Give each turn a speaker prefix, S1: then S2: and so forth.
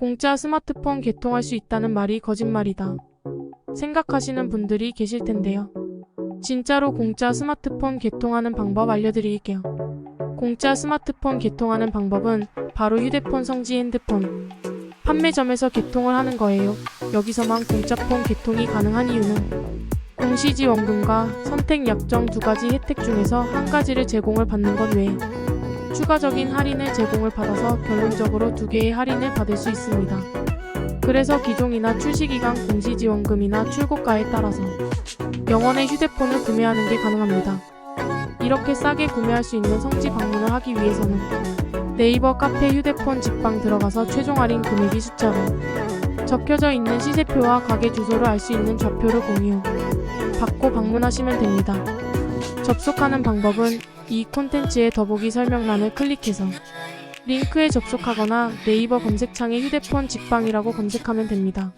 S1: 공짜 스마트폰 개통할 수 있다는 말이 거짓말이다. 생각하시는 분들이 계실 텐데요. 진짜로 공짜 스마트폰 개통하는 방법 알려드릴게요. 공짜 스마트폰 개통하는 방법은 바로 휴대폰 성지 핸드폰 판매점에서 개통을 하는 거예요. 여기서만 공짜폰 개통이 가능한 이유는 공시지 원금과 선택 약정 두 가지 혜택 중에서 한 가지를 제공을 받는 것 외에 추가적인 할인을 제공을 받아서 결론적으로 두 개의 할인을 받을 수 있습니다. 그래서 기종이나 출시기간 공시지원금이나 출고가에 따라서 영원의 휴대폰을 구매하는 게 가능합니다. 이렇게 싸게 구매할 수 있는 성지 방문을 하기 위해서는 네이버 카페 휴대폰 직방 들어가서 최종 할인 금액이 숫자로 적혀져 있는 시세표와 가게 주소를 알 수 있는 좌표를 공유 후 받고 방문하시면 됩니다. 접속하는 방법은 이 콘텐츠의 더보기 설명란을 클릭해서 링크에 접속하거나 네이버 검색창에 휴대폰 직방이라고 검색하면 됩니다.